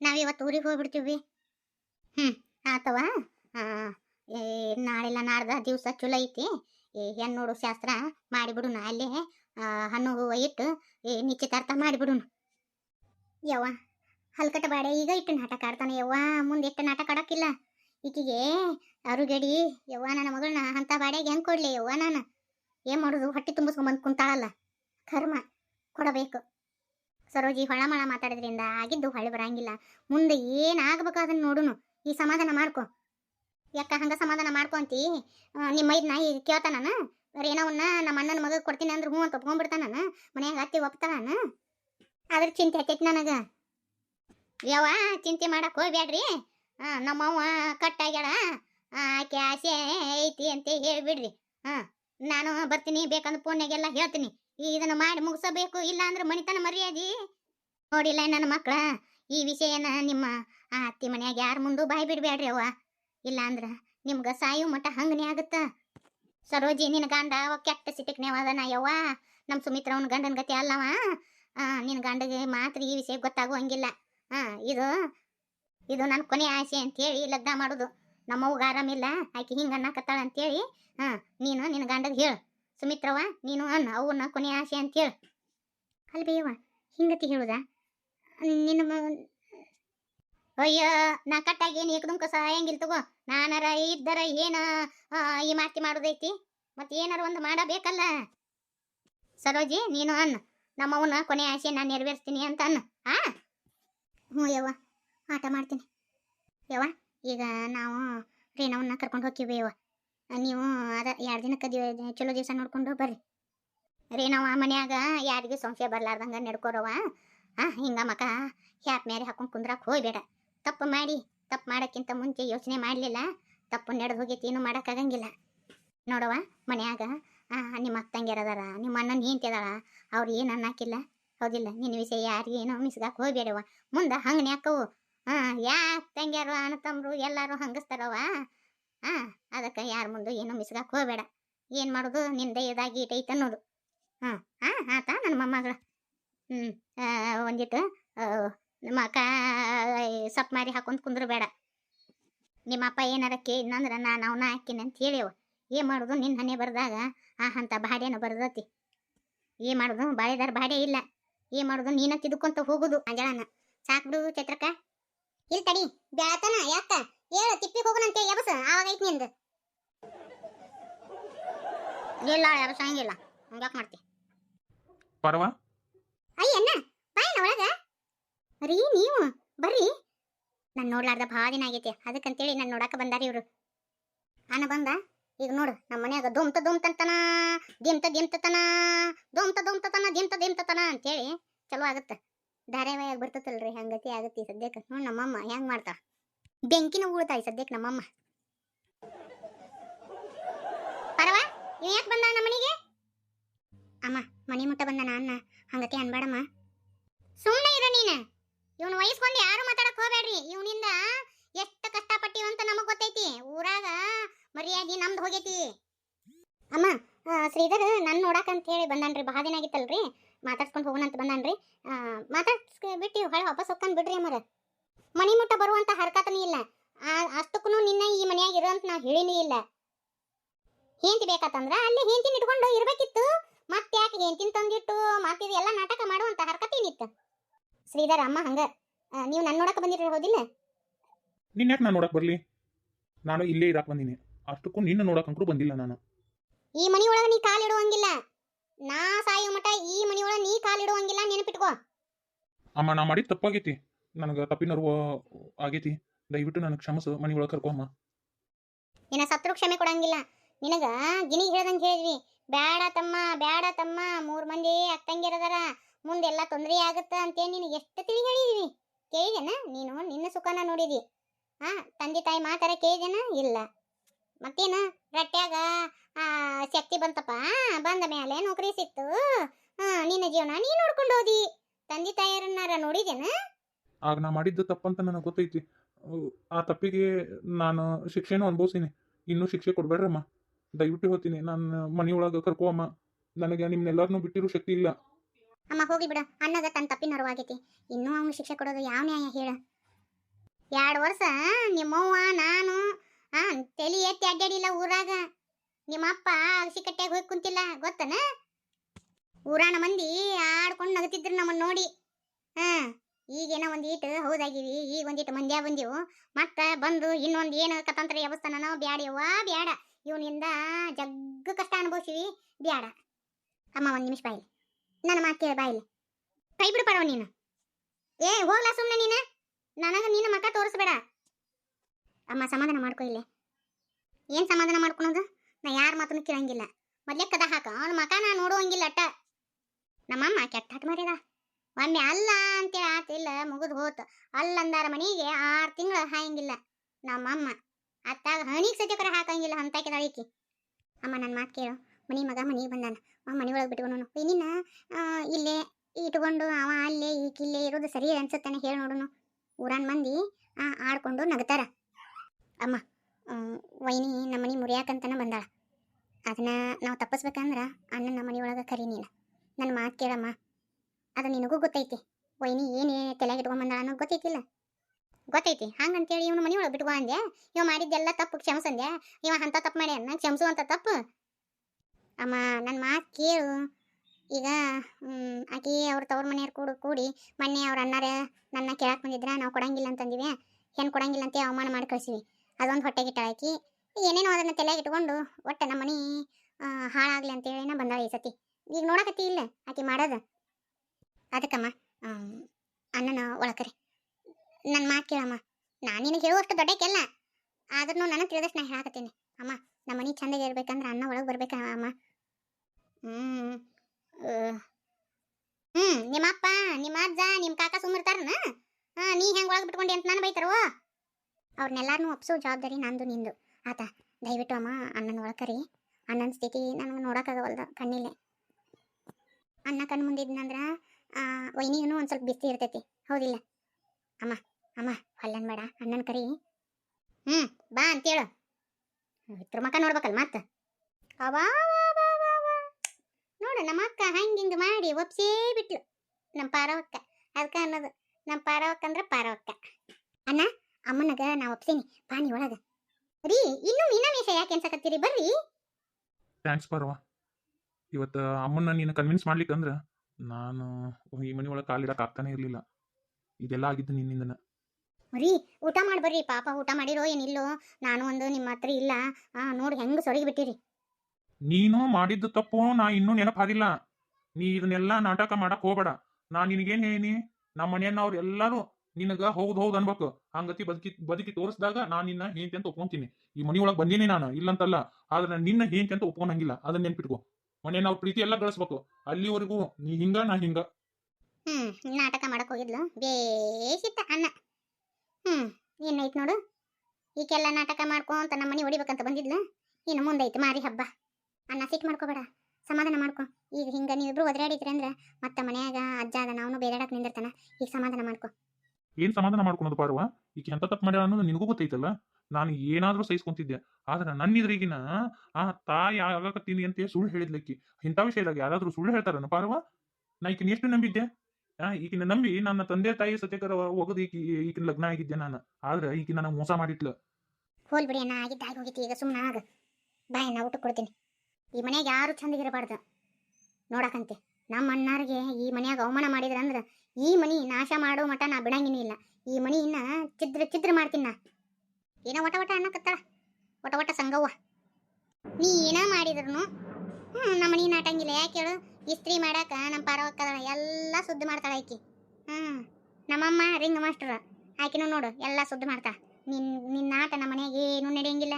ನಾವಿವತ್ತು ಊರಿಗೆ ಹೋಗ್ಬಿಡ್ತೀವಿ. ಹ್ಞೂ ಆತವ? ಆ, ಏ, ನಾಳೆಲ್ಲ ನಾಡ್ದ ದಿವಸ ಚಲೋ ಐತಿ. ಈ ಹೆಣ್ಣು ನೋಡು ಶಾಸ್ತ್ರ ಮಾಡಿಬಿಡುನ. ಅಲ್ಲೇ ಹಣ್ಣು ಹೂವು ಇಟ್ಟು ಈ ನಿಶ್ಚಿತಾರ್ಥ ಮಾಡಿಬಿಡುನು. ಯವ್ವ ಹಲ್ಕಟ ಬಾಡೆ ಈಗ ಇಟ್ಟು ನಾಟಕ ಆಡ್ತಾನೆ ಯವ್ವ. ಮುಂದೆ ಎಷ್ಟು ನಾಟಕ ಆಡೋಕ್ಕಿಲ್ಲ ಈಕಿಗೆ ಅರುಗಡಿ ಯವ್ವ ನನ್ನ ಮಗಳನ್ನ ಅಂತ ಬಾಡೆಗೆ ಹೆಂಗೆ ಕೊಡ್ಲಿ ಯವ್ವ ನಾನು? ಏನು ಮಾಡೋದು? ಹೊಟ್ಟೆ ತುಂಬಿಸ್ಕೊಂಬಂದು ಕುಂತಾಳಲ್ಲ. ಕರ್ಮ ಕೊಡಬೇಕು. ಸರೋಜಿ ಹೊಳಮಳ ಮಾತಾಡೋದ್ರಿಂದ ಆಗಿದ್ದು ಹೊಳೆ ಬರಂಗಿಲ್ಲ. ಮುಂದೆ ಏನಾಗಬೇಕು ಅದನ್ನ ನೋಡುನು. ಈ ಸಮಾಧಾನ ಮಾಡ್ಕೊ. ಯಾಕ ಹಂಗ ಸಮಾಧಾನ ಮಾಡ್ಕೊಂತಿ ನಿಮ್ಮ ಮೈದ್ನ ಈಗ ಕೇಳ್ತಾನ ರೇಣವನ್ನ ನಮ್ಮ ಅಣ್ಣನ ಮಗ ಕೊಡ್ತೀನಿ ಅಂದ್ರೆ ಹ್ಞೂ ಅಂತ ಒಪ್ಕೊಂಡ್ಬಿಡ್ತಾನ ಮನ್ಯಾಗ ಹತ್ತಿ ಒಪ್ತಾನ ಅದ್ರ ಚಿಂತೆ ಹತ್ತೈತಿ ನನಗ. ಯವ್ವ ಚಿಂತೆ ಮಾಡಕ್ ಹೋಗ್ಬ್ಯಾಡ್ರಿ. ಆ, ನಮ್ಮವ್ವ ಕಟ್ಟಾಗ್ಯಾಳ. ಆಕೆ ಆಸೆ ಐತಿ ಅಂತ ಹೇಳ್ಬಿಡ್ರಿ. ಹಾ ನಾನು ಬರ್ತೀನಿ ಬೇಕಂದ್ರೆ ಫೋನ್ಯಾಗೆಲ್ಲ ಹೇಳ್ತೀನಿ. ಇದನ್ನ ಮಾಡಿ ಮುಗಿಸಬೇಕು ಇಲ್ಲ ಅಂದ್ರೆ ಮನಿತನ ಮರ್ಯಾದಿ. ನೋಡಿಲ್ಲ ನನ್ನ ಮಕ್ಕಳ ಈ ವಿಷಯನ ನಿಮ್ಮ ಆ ಅತ್ತಿ ಮನ್ಯಾಗ ಯಾರ ಮುಂದೂ ಬಾಯಿ ಬಿಡ್ಬೇಡ್ರಿ ಅವ್ವ. ಇಲ್ಲ ಅಂದ್ರ ನಿಮ್ಗ ಸಾಯು ಮಠ ಹಂಗನೇ ಆಗುತ್ತ. ಸರೋಜಿ ನಿನ್ನ ಗಂಡ ಅವ ಕೆಟ್ಟ ಸಿಟಿಕ್ನೇವ ಅದನ ಯವ್ವ. ನಮ್ಮ ಸುಮಿತ್ರ ಅವನ ಗಂಡನ ಗತಿ ಅಲ್ಲವ. ನಿನ್ನ ಗಂಡಗೆ ಮಾತ್ರ ಈ ವಿಷಯ ಗೊತ್ತಾಗುವಂಗಿಲ್ಲ ಹಾ ಇದು ಇದು ನನ್ನ ಕೊನೆ ಆಸೆ ಅಂತೇಳಿ ಲಗ್ನ ಮಾಡೋದು. ನಮ್ಮವ್ಗ ಆರಾಮಿಲ್ಲ, ಆಕೆ ಹಿಂಗೆ ಅನ್ನಕತ್ತಾಳ ಅಂತೇಳಿ. ಹಾ ನೀನು ನಿನ್ನ ಗಂಡಗೆ ಹೇಳು. ಸುಮಿತ್ರವ ನೀನು ಅನ್ನ ಅವನ್ನ ಕೊನೆ ಆಸೆ ಅಂತ ಹೇಳು ಅಲ್ಲಿ ಬೇಯವ್ವ ಹಿಂಗತಿ ಹೇಳುದ? ನಿನ್ನ ಅಯ್ಯೋ, ನಾ ಕಟ್ಟಾಗಿ ಏನು ಏಕದುಂಕ ಸಹಾಯಂಗಿಲ್ಲ ತಗೋ. ನಾನಾರ ಇದ್ದರ ಏನ ಈ ಮಾತಿ ಮಾಡೋದೈತಿ? ಮತ್ತೆ ಏನಾರ ಒಂದು ಮಾಡಬೇಕಲ್ಲ? ಸರೋಜಿ, ನೀನು ಅನ್ನ ನಮ್ಮವನ ಕೊನೆ ಆಸೆ ನಾನು ನೆರವೇರಿಸ್ತೀನಿ ಅಂತ ಅನ್ನ ಆ? ಹ್ಞೂ ಯವ್ವ, ಆಟ ಮಾಡ್ತೀನಿ. ಯವ್ವ, ಈಗ ನಾವು ರೇಣವನ್ನ ಕರ್ಕೊಂಡು ಹೋಗ್ತೀವಿ ಯವ್ವ. ನೀವು ಅದ ಎರಡು ದಿನಕ್ಕೆ ಚಲೋ ದಿವಸ ನೋಡ್ಕೊಂಡು ಬರ್ರಿ. ರೀ ನಾವು ಆ ಮನ್ಯಾಗ ಯಾರಿಗೂ ಸಂಶಯ ಬರ್ಲಾರ್ದಂಗ ನಡ್ಕೋರವ ಆ, ಹಿಂಗ ಮಕ ಹ್ಯಾಪ್ ಮ್ಯಾರೆ ಹಾಕೊಂಡು ಕುಂದ್ರಾಕ್ ಹೋಗ್ಬೇಡ. ತಪ್ಪು ಮಾಡಿ, ತಪ್ಪು ಮಾಡೋಕ್ಕಿಂತ ಮುಂಚೆ ಯೋಚನೆ ಮಾಡಲಿಲ್ಲ. ತಪ್ಪು ನಡೆದು ಹೋಗೈತಿ ಏನು ಮಾಡೋಕ್ಕಾಗಂಗಿಲ್ಲ ನೋಡವ ಮನ್ಯಾಗ ನಿಮ್ಮ ಅಕ್ಕ ತಂಗಿಯರ್ ಅದಾರ, ನಿಮ್ಮ ಅಣ್ಣನ ಅದಾಳ ಅವ್ರು ಏನು ಅನ್ನಾಕಿಲ್ಲ. ಹೌದಿಲ್ಲ ನಿನ್ನ ವಿಷಯ ಯಾರಿಗೆ ಏನೋ ಮಿಸ್ಗಾಕ್ ಹೋಗ್ಬೇಡವ ಮುಂದೆ ಹಂಗೆ ಅಕ್ಕವು ಹಾಂ ಯಾಕೆ ತಂಗಿಯರು ಅಣ್ಣ ತಮ್ಮರು ಎಲ್ಲರೂ ಹಂಗಸ್ತಾರವ ಹಾಂ ಅದಕ್ಕೆ ಯಾರ ಮುಂದೆ ಏನು ಮಿಸ್ಗಾಕ್ ಹೋಗಬೇಡ. ಏನು ಮಾಡೋದು? ನಿಂದೆ ಇದಾಗಿ ಇಟ್ಟೈತೆ ಅನ್ನೋದು. ಹಾಂ ಹಾಂ ಆತ ನನ್ನ ಮೊಮ್ಮಗಳು. ಹ್ಞೂ ಒಂದಿಟ್ಟು ಮಕ ನಮ್ಮ ಅಕ್ಕ ಸಪ್ ಮಾರಿ ಹಾಕೊಂಡು ಕುಂದ್ರ ಬೇಡ ನಿಮ್ಮ ಅಪ್ಪ ಏನಾರ ಕೇಳಿದ್ನಂದ್ರೆ ನಾನು ಅವನ ಹಾಕಿನಿ ಅಂತ ಹೇಳಿವ. ಏನು ಮಾಡೋದು? ನಿನ್ನ ಹಣೆ ಬರ್ದಾಗ ಆ ಅಂತ ಬಾಡ್ಯನ ಬರ್ದತಿ ಏನು ಮಾಡೋದು? ಬಾಳೆದಾರ ಬಾಡೆ ಇಲ್ಲ. ಏನು ಮಾಡೋದು? ನೀನ ತಿದ್ಕೊಂತ ಹೋಗುದು ಅಂಜಳನ. ಸಾಕ್ ಬಿಡು ಚೈತ್ರಕ್ಕ. ಇಲ್ಲಿ ತಡಿ ಬೇಳತನ ಯಾಕ? ಹೇಳು ತಿಪ್ಪಿಗೆ ಹೋಗೋಣಂತೆ ಯಬಸ ಆವಾಗ ಐತಿ ನಿಂದು. ಇಲ್ಲ ಯಬಸಂಗಿಲ್ಲ ಹಂಗ್ಯಾಕೆ ಮಾಡ್ತಿ? ಪರವ? ಅಯ್ಯ ಅಣ್ಣ ಬಾಯ್ ಒಳಗ. ರೀ ನೀವು ಬರ್ರಿ. ನಾನು ನೋಡ್ಲಾರ್ದ ಭಾಳ ದಿನ ಆಗೈತಿ ಅದಕ್ಕಂತೇಳಿ ನಾನು ನೋಡಾಕ ಬಂದಾರಿ ಇವರು. ಅಣ್ಣ ಬಂದ ಈಗ ನೋಡು ನಮ್ಮ ಮನ್ಯಾಗ ದುಮ್ತ ದುಮ್ತಂತನ ದಿಮ್ತ ದಿಮ್ತತನ ದುಮ್ತ ದುಮ್ತತನ ದಿಮ್ತ ದಿಮ್ತತನ ಅಂತೇಳಿ ಚಲೋ ಆಗುತ್ತೆ. ಧಾರಾವಾಹಿಯಾಗಿ ಬರ್ತತಲ್ರಿ ಹಂಗತಿ ಆಗುತ್ತೆ ಸದ್ಯಕ್ಕೆ. ನೋಡಿ ನಮ್ಮಮ್ಮ ಹೆಂಗ್ ಮಾಡ್ತಾಳ? ಬೆಂಕಿನ ಉಳ್ತಾಯಿ ಸದ್ಯಕ್ಕೆ ನಮ್ಮಮ್ಮ? ಪರವ ಇವ ಯಾಕೆ ಬಂದ ನಮ್ಮ ಮನೆಗೆ? ಅಮ್ಮ, ಮನೆ ಮುಟ್ಟ ಬಂದ ಅನ್ನ. ಹಂಗತಿ ಅನ್ಬೇಡಮ್ಮ. ಸುಮ್ಮನೆ ಇರ ನೀನು. ಇವನು ವಯಸ್ಕೊಂಡು ಯಾರು ಮಾತಾಡಕ್ ಹೋಗ್ಬೇಡ್ರಿ. ಇವನಿಂದ ಎಷ್ಟು ಕಷ್ಟಪಟ್ಟಿವ ಅಂತ ನಮಗ್ ಗೊತ್ತೈತಿ. ಊರಾಗ ಮರ್ಯಾದಿ ನಮ್ದು ಹೋಗೈತಿ. ಅಮ್ಮ ಶ್ರೀಧರ್ ನೋಡಾಕ ನೋಡಕಂತ ಹೇಳಿ ಬಂದಾನ್ರಿ. ಬಹಳ ದಿನ ಆಗಿತ್ತಲ್ರಿ. ಮಾತಾಡ್ಸ್ಕೊಂಡು ಹೋಗೋಣ ಅಂತ ಬಂದಾನ್ರಿ. ಮಾತಾಡ್ಸ್, ಬಿಟ್ಟು ಹೊಳೆ ವಾಪಸ್ ಹೋಗ್ಕೊಂಡ್ ಬಿಡ್ರಿ ಅಮ್ಮರ ಮನಿ ಮುಟ್ಟ ಬರುವಂತ ಹರ್ಕತನೇ ಇಲ್ಲ. ಅಷ್ಟಕ್ಕೂ ನಿನ್ನ ಈ ಮನೆಯಾಗ ಇರೋ ಅಂತ ನಾವು ಹೇಳಿನೇ ಇಲ್ಲ. ಹೆಂತಿ ಬೇಕಾತಂದ್ರ ಅಲ್ಲಿ ಹೆಂತಿನ ಇಟ್ಕೊಂಡು ಇರ್ಬೇಕಿತ್ತು. ಮತ್ತೆ ಯಾಕೆ ಹೆಂತಿನ ತಂದಿಟ್ಟು ಮತ್ತೆ ಇದೆಲ್ಲ ಎಲ್ಲ ನಾಟಕ ಮಾಡುವಂತ ಹರ್ಕತೆ ಏನಿತ್ತು? ಶ್ರೀಧರ ಅಮ್ಮ ಹಂಗ ನೀವು ನನ್ನ ನೋಡಕ ಬಂದಿರ ಹೋದಿಲ್ಲ? ನಿನ್ನ ಯಾಕೆ ನಾನು ನೋಡಕ್ ಬರ್ಲಿ? ನಾನು ಇಲ್ಲೇ ಇರಾಕ್ ಬಂದಿನಿ. ಅಷ್ಟಕ್ಕೂ ನಿನ್ನ ನೋಡಕ್ ಅಂಕರು ಬಂದಿಲ್ಲ ನಾನು. ಈ ಮನಿ ಒಳಗ ನೀ ಕಾಲಿಡುವಂಗಿಲ್ಲ ನಾ ಸಾಯೋ ಮಟ ಈ ಮನಿ ಒಳಗ ನೀ ಕಾಲಿಡುವಂಗಿಲ್ಲ ನೆನಪಿಟ್ಕೋ. ಅಮ್ಮ ನಾ ಮಾಡಿ ತಪ್ಪಾಗೈತಿ. ನನಗೆ ತಪ್ಪಿನರ್ವ ಆಗೈತಿ. ದಯವಿಟ್ಟು ನನಗೆ ಕ್ಷಮಸು, ಮನೆ ಒಳಗೆ ಕರ್ಕೊಮ್ಮ ನಿನ್ನ ಸತ್ರು ಕ್ಷಮೆ ಕೊಡಂಗಿಲ್ಲ. ನಿನಗ ಗಿನಿ ಹೇಳ್ದಂಗೆ ಹೇಳಿದ್ವಿ ಬ್ಯಾಡ ತಮ್ಮ ಬ್ಯಾಡ ತಮ್ಮ, ಮೂರು ಮಂದಿ ಅಕ್ಕಂಗಿರದಾರ ಮುಂದೆಲ್ಲ ತೊಂದರೆ ಆಗುತ್ತ ಅಂತೇಳಿ ನಿನಗೆ ಎಷ್ಟು ತಿಳಿ ಹೇಳಿದ್ವಿ ಕೇಳಿದೆನ ನೀನು ನಿನ್ನ ಸುಖನ ನೋಡಿದಿ. ಹಾ ತಂದೆ ತಾಯಿ ಮಾತಾರ ಕೇಳಿದೆನ ಇಲ್ಲ. ಮತ್ತೇನ? ರಟ್ಟ್ಯಾಗ ಶಕ್ತಿ ಬಂತಪ್ಪ. ಬಂದ ಮೇಲೆ ನೌಕರಿ ಸಿಕ್ತು. ನಿನ್ನ ಜೀವನ ನೀ ನೋಡ್ಕೊಂಡು ಹೋದಿ. ತಂದೆ ತಾಯಿಯರನ್ನಾರ ನೋಡಿದೇನ ಆಗ ನಾ ಮಾಡಿದ್ದು ತಪ್ಪಂತ ನನಗೆ ಗೊತ್ತೈತಿ. ಆ ತಪ್ಪಿಗೆ ನಾನು ಶಿಕ್ಷೆನೂ ಅನುಭವಿಸೀನಿ. ಇನ್ನೂ ಶಿಕ್ಷೆ ಕೊಡ್ಬೇಡ್ರಮ್ಮ. ದಯವಿಟ್ಟು ಹೋಗ್ತೀನಿ ನಾನು ಮನೆಯೊಳಗೆ ಕರ್ಕೋಮ್ಮ ನನಗೆ ನಿಮ್ನೆಲ್ಲರನ್ನೂ ಬಿಟ್ಟಿರೋ ಶಕ್ತಿ ಇಲ್ಲ. ಅಮ್ಮ, ಹೋಗಿ ಬಿಡ. ಅನ್ನದ ತನ್ನ ತಪ್ಪಿನ ಅರಿವಾಗೈತಿ. ಇನ್ನೂ ಅವ್ನು ಶಿಕ್ಷೆ ಕೊಡೋದು ಯಾವ ನ್ಯಾಯ ಹೇಳ? ಎರಡು ವರ್ಷ, ನಿಮ್ಮವ್ವ, ನಾನು, ಆ, ತಲಿ ಎತ್ತಿ ಅಡ್ಡಾಡಿಲ್ಲ ಊರಾಗ. ನಿಮ್ಮಪ್ಪ ಅಗಸಿಕಟ್ಟೆಗೆ ಹೋಗಿ ಕುಂತಿಲ್ಲ, ಗೊತ್ತನ? ಊರಾನ ಮಂದಿ ಆಡ್ಕೊಂಡು ನಗತಿದ್ರು ನಮ್ಮನ್ನ ನೋಡಿ. ಹಾ. ಈಗೇನೋ ಒಂದೀಟು ಹೌದಾಗಿವಿ, ಈಗ ಒಂದೀಟು ಮಂದ್ಯ ಬಂದಿವು. ಮತ್ತೆ ಬಂದು ಇನ್ನೊಂದು ಏನು ಕತಂತ್ರ ವ್ಯವಸ್ಥಾನ ಬ್ಯಾಡ್ಯವ್ವ ಬ್ಯಾಡ. ಇವನಿಂದ ಜಗ್ಗ ಕಷ್ಟ ಅನುಭವಿಸಿವಿ, ಬ್ಯಾಡ. ಅಮ್ಮ ಒಂದು ನಿಮಿಷ ಬಾಯಿಲಿ, ನನ್ನ ಮಾತು ಕೇಳಿ ಬಾಯಿಲಿ. ಕೈ ಬಿಡು ಪರವ ನೀನು. ಏ, ಹೋಗ್ಲಾ ಸುಮ್ಮನೆ ನೀನು? ನನಗೆ ನಿನ್ನ ಮಕ ತೋರಿಸ್ಬೇಡ. ಅಮ್ಮ, ಸಮಾಧಾನ ಮಾಡ್ಕೊ ಇಲ್ಲೇ. ಏನು ಸಮಾಧಾನ ಮಾಡ್ಕೊಳೋದು? ನಾ ಯಾರ ಮಾತನ್ನು ಕೇಳಂಗಿಲ್ಲ. ಮೊದಲೇ ಕದ ಹಾಕ. ಅವ್ನ ಮಕ ನಾ ನೋಡುವಂಗಿಲ್ಲ ಅಟ್ಟ. ನಮ್ಮಮ್ಮ ಕೆಟ್ಟ ಹಟ್ ಮಾಡಿದ ಒಮ್ಮೆ ಅಲ್ಲ ಅಂತೇಳಿ ಆತಿಲ್ಲ ಮುಗಿದು ಹೋತು. ಅಲ್ಲಂದಾರ ಮನೆಗೆ ಆರು ತಿಂಗಳು ಹಾಯಂಗಿಲ್ಲ. ನಮ್ಮಮ್ಮ ಅತ್ತಾಗ ಹಣಿಗೆ ಸತ್ಯಕರ ಹಾಕಂಗಿಲ್ಲ ಅಂತ ಈಕಿ ಅಮ್ಮ ನನ್ನ ಮಾತು ಕೇಳು. ಮನಿ ಮಗ ಮನೆಗೆ ಬಂದಾನ. ಅವ ಮನೆ ಒಳಗೆ ಬಿಟ್ಕೊಂಡು ನಿನ್ನ ಇಲ್ಲೇ ಇಟ್ಕೊಂಡು ಅವ ಅಲ್ಲೇ ಈಕಿಲ್ಲೇ ಇರೋದು ಸರಿ ಅನ್ಸುತ್ತಾನೆ ಹೇಳಿ ನೋಡೋನು. ಊರನ್ ಮಂದಿ ಆಡ್ಕೊಂಡು ನಗ್ತಾರ. ಅಮ್ಮ ವೈನಿ ನಮ್ಮ ಮನೆ ಮುರಿಯಾಕಂತನ ಬಂದಾಳ. ಅದನ್ನ ನಾವು ತಪ್ಪಿಸ್ಬೇಕಂದ್ರ ಅಣ್ಣ ನಮ್ಮ ಮನೆ ಒಳಗೆ ಕರಿ ನೀನು. ನನ್ನ ಮಾತು ಕೇಳಮ್ಮ. ಅದು ನಿನಗೂ ಗೊತ್ತೈತಿ. ವೈನಿ ಏನು ತಲೆಗೆ ಇಟ್ಕೊಂಡ್ ಅನ್ನೋ ಗೊತ್ತೈತಿಲ್ಲ. ಗೊತ್ತೈತಿ. ಹಂಗಂತೇಳಿ ಇವನು ಮನೆ ಒಳಗೆ ಬಿಟ್ಕೊ ಅಂದ್ಯಾ? ಇವ ಮಾಡಿದ್ದೆಲ್ಲ ತಪ್ಪು ಕ್ಷಮಿಸಂದ್ಯಾ ಇವ ಅಂತ ತಪ್ಪು ಮಾಡಿ ಅನ್ನ ಕ್ಷಮಿಸುವಂತ ತಪ್ಪು? ಅಮ್ಮ ನನ್ನ ಮಾತು ಕೇಳು. ಈಗ ಆಕಿ ಅವ್ರ ತವ್ರ ಮನೆಯವ್ರು ಕೂಡಿ ಕೂಡಿ ಮೊನ್ನೆ ಅವ್ರ ಅಣ್ಣಾರ ನನ್ನ ಕೇಳಕ್ಕೆ ಬಂದಿದ್ರ, ನಾವು ಕೊಡಂಗಿಲ್ಲ ಅಂತಂದಿವಿ. ಹೆಣ್ಣು ಕೊಡಂಗಿಲ್ಲ ಅಂತ ಅವಮಾನ ಮಾಡಿ ಕಳ್ಸಿವಿ. ಅದೊಂದು ಹೊಟ್ಟೆಗಿಟ್ಟಾಳ ಆಕಿ. ಏನೇನೋ ಅದನ್ನ ತಲೆಗೆ ಇಟ್ಕೊಂಡು ಒಟ್ಟು ನಮ್ಮ ಮನೆ ಹಾಳಾಗ್ಲಿ ಅಂತೇಳಿನ ಬಂದಾಳ ಈ ಸತಿ. ಈಗ ನೋಡಕತ್ತಿ ಇಲ್ಲ ಆಕೆ ಮಾಡೋದು. ಅದಕ್ಕಮ್ಮ ಅಣ್ಣನ ಒಳಕರಿ. ನನ್ನ ಮಾತು ಕೇಳಮ್ಮ, ನಾನು ನಿನಗೆ ಹೇಳುವಷ್ಟು ದೊಡ್ಡಕ್ಕೆಲ್ಲ ಆದ್ರೂ ನನಗೆ ತಿಳಿದಷ್ಟು ನಾ ಹೇಳಕತ್ತೀನಿ. ಅಮ್ಮ ನಮ್ಮ ಮನೆ ಚಂದಾಗಿ ಇರ್ಬೇಕಂದ್ರೆ ಅಣ್ಣ ಒಳಗೆ ಬರ್ಬೇಕ ಅಮ್ಮ ಹ್ಮ್ ಹ್ಞೂ ಹ್ಮ್ ನಿಮ್ಮಪ್ಪ ನಿಮ್ಮ ಅಜ್ಜ, ನಿಮ್ಮ ಕಾಕ ಸುಮ್ಮಿರ್ತಾರನ ಹಾಂ, ನೀ ಹೆಂಗೆ ಒಳಗೆ ಬಿಟ್ಕೊಂಡಿ ಅಂತ ನಾನು ಬೈತಾರೋ? ಅವ್ರನ್ನೆಲ್ಲರನ್ನೂ ಒಪ್ಸೋ ಜವಾಬ್ದಾರಿ ನಂದು, ನಿಂದು. ಆತ, ದಯವಿಟ್ಟು ಅಮ್ಮ, ಅಣ್ಣನ ಒಳಕರಿ. ಅಣ್ಣನ ಸ್ಥಿತಿ ನನಗೆ ನೋಡೋಕ್ಕಾಗವಲ್ದ ಕಣ್ಣಿಲೆ. ಅಣ್ಣ ಕಣ್ಣು ಮುಂದಿದ್ನಂದ್ರ ವೈನಿಗೂ ಒಂದು ಸ್ವಲ್ಪ ಬಿಸಿ ಇರ್ತೈತಿ. ಹೌದಿಲ್ಲ? ಅಮ್ಮ ಅಮ್ಮ, ಹೊಲ್ಲನ್ ಬೇಡ, ಅಣ್ಣನ ಕರಿ. ಹ್ಮ್, ಬಾ ಅಂತೇಳು ಇದ್ರ ಮಕ್ಕ ನೋಡ್ಬೇಕಲ್ಲ ಮತ್ತ? ಅವಾ ನೋಡು, ನಮ್ಮ ಅಕ್ಕ ಹಂಗಿಂಗ್ ಹಿಂಗ ಮಾಡಿ ಒಪ್ಸೇ ಬಿಟ್ಲು. ನಮ್ಮ ಪಾರವಕ್ಕ. ಅದಕ್ಕ ಅನ್ನೋದು ನಮ್ಮ ಪಾರವಕ್ಕ ಅಂದ್ರೆ ಪಾರವಕ್ಕ. ಅಣ್ಣ, ಅಮ್ಮನಗ ನಾ ಒಪ್ಸೇನಿ. ಪಾನಿ ಒಳಗ. ರೀ, ಇನ್ನೂ ಮೀಸ ಯಾಕೆ ಅನ್ಸಕತ್ತೀರಿ ಬರ್ರಿ. ಥ್ಯಾಂಕ್ಸ್ ಪರವ. ಇವತ್ತು ಅಮ್ಮನ್ನ ನೀನು ಕನ್ವಿನ್ಸ್ ಮಾಡ್ಲಿಕ್ಕಂದ್ರೆ ನಾನು ಈ ಮನೆ ಒಳಗೆ ಕಾಲಿಡಕ್ಕೆ ಆಗ್ತಾನೆ ಇರಲಿಲ್ಲ. ಇದೆಲ್ಲ ಆಗಿದ್ದು ನಿನ್ನಿಂದನ. ರೀ ಊಟ ಮಾಡಿ ಬರ್ರಿ. ಪಾಪ ಊಟ ಮಾಡಿರೋ ಏನಿಲ್ಲೋ ನಾನು ಒಂದು ನಿಮ್ಮ ಹತ್ರ ಇಲ್ಲ. ನೋಡಿ ಹೆಂಗ್ ಸೊರಗಿ ಬಿಟ್ಟಿರಿ. ನೀನು ಮಾಡಿದ್ದು ತಪ್ಪು ನಾ ಇನ್ನೂ ನೆನಪಾದಿಲ್ಲ. ನೀ ಇದನ್ನೆಲ್ಲ ನಾಟಕ ಮಾಡಕ್ ಹೋಗಬೇಡ. ನಾ ನಿನಗೇನ್ ಹೇಳಿನಿ? ನಮ್ಮ ಮನೆಯನ್ನವ್ರು ಎಲ್ಲರೂ ನಿನಗ ಹೌದ್ ಹೌದ್ ಅನ್ಬೇಕು. ಹಂಗತಿ ಬದುಕಿ ಬದುಕಿ ತೋರಿಸಿದಾಗ ನಾನು ನಿನ್ನ ಹೇಂತಿ ಅಂತ ಒಪ್ಕೊಂತೀನಿ. ಈ ಮನಿ ಒಳಗೆ ಬಂದೀನಿ ನಾನು ಇಲ್ಲಂತಲ್ಲ. ಆದ್ರೆ ನಿನ್ನ ಹೇಂತಿ ಅಂತ ಒಪ್ಕೊಂಡಂಗಿಲ್ಲ. ಅದನ್ನ ನೆನ್ಪಿಟ್ಕೋ. ಮನೆಯನ್ನ ಪ್ರೀತಿ ಎಲ್ಲ ಗಳಿಸ್ಬೇಕು. ಅಲ್ಲಿವರೆಗೂ ನೀ ಹಿಂಗ ನಾ ಹಿಂಗ. ಹ್ಮ್ ನಾಟಕ ಮಾಡಕ್ ಹೋಗಿದ್ಲು? ಬೇಸಿತ್ತ ಅನ್ನ. ಹ್ಮ್ ಏನೈತ್ ನೋಡು? ಈಕೆಲ್ಲ ನಾಟಕ ಮಾಡ್ಕೊಂತ ನಮ್ಮ ಮನೆ ಹೊಡಿಬೇಕಂತ ಬಂದಿದ್ಲು? ಇನ್ನು ಮುಂದೈತೆ ಮಾರಿ ಹಬ್ಬ. ಅನ್ನ ಸಿಟ್ಟು ಮಾಡ್ಕೋಬೇಡ. ಸಮಾಧಾನ ಮಾಡ್ಕೊ. ಈಗ ಹಿಂಗ ನೀವಿಬ್ರು ಒದರಾಡಿದ್ರಿ ಅಂದ್ರೆ ಮತ್ತೆ ಮನ್ಯಾಗ ಅಜ್ಜ ಅದ ನಾವು ಬೇರೆಡಕ್ ನಿಂದಿರ್ತಾನ. ಈಗ ಸಮಾಧಾನ ಮಾಡ್ಕೊ. ಏನ್ ಸಮಾಧಾನ ಮಾಡ್ಕೊಳೋದು ಪಾರ್ವ? ಈಕೆ ಎಂತ ತಪ್ಪು ಮಾಡ್ಯಾಳ ಅನ್ನೋದು ನಿನಗೂ ಗೊತ್ತೈತಲ್ಲ? ನಾನು ಏನಾದ್ರೂ ಸಹಿಸ್ಕೊಂತಿದ್ದೆ. ಆದ್ರೆ ನನ್ನ ಎದುರಿಗಿನ ಆ ತಾಯಿ ಆಗಕತ್ತೀನಿ ಅಂತ ಸುಳ್ಳು ಹೇಳಿದ್ಲಕ್ಕಿ. ಇಂಥ ವಿಷಯದಾಗ ಯಾರಾದ್ರೂ ಸುಳ್ಳು ಹೇಳ್ತಾರನ ಪಾರ್ವ? ನಾ ಈಕಿನ ಎಷ್ಟು ನಂಬಿದ್ದೆ? ಆ ಈಕಿನ ನಂಬಿ ನನ್ನ ತಂದೆ ತಾಯಿ ಸತ್ಯಕರ ಹೋಗೋದು ಈಕಿ, ಈಕಿನ ಲಗ್ನ ಆಗಿದ್ದೆ ನಾನು. ಆದ್ರೆ ಈಕಿನ ನನಗೆ ಮೋಸ ಮಾಡಿಟ್ಲು ಹೋಲ್ ಬಿಡಿ ಅಣ್ಣ, ಆಗಿದ್ದ ಆಗಿ ಹೋಗಿತ್ತು ಈಗ ಸುಮ್ಮನೆ ಆಗ. ಬಾಯ್ ನಾ ಊಟ ಕೊಡ್ತೀನಿ. ಈ ಮನ್ಯಾಗ ಯಾರು ಚಂದಿಗಿರಬಾರ್ದು ನೋಡಕಂತೆ ನಮ್ಮ ಅಣ್ಣಾರಿಗೆ ಈ ಮನ್ಯಾಗ ಅವಮಾನ ಮಾಡಿದ್ರಂದ್ರ ಈ ಮನಿ ನಾಶ ಮಾಡೋ ಮಟ ನಾ ಬಿಡಂಗಿನ ಇಲ್ಲ. ಈ ಮನಿ ಇನ್ನ ಚಿದ್ರ ಚಿದ್ರ ಮಾಡ್ತೀನಿ ನಾ. ಏನೋ ಒಟ ಒಟ ಅನ್ನಕತ್ತಾಳ. ಒಟ ಒಟ ಸಂಗವ್ವ. ನೀ ಏನ ಮಾಡಿದ್ರು ನಮ್ಮ ಮನಿ ನಾಟಂಗಿಲ್ಲ. ಯಾಕೆ ಹೇಳು? ಇಸ್ತ್ರಿ ಮಾಡಾಕ ನಮ್ಮ ಪಾರವಕ್ಕದ ಎಲ್ಲ ಸುದ್ದಿ ಮಾಡ್ತಾಳ ಆಕಿ. ಹ್ಞೂ ನಮ್ಮಮ್ಮ ರಿಂಗ್ ಮಾಸ್ಟರ್ ಆಕಿನೂ ನೋಡು, ಎಲ್ಲ ಸುದ್ದಿ ಮಾಡ್ತಾ ನಿನ್ ನಿನ್ನ ಆಟ ನಮ್ಮ ಮನೆಯಾಗ ಏನೂ ನಡೆಯಂಗಿಲ್ಲ.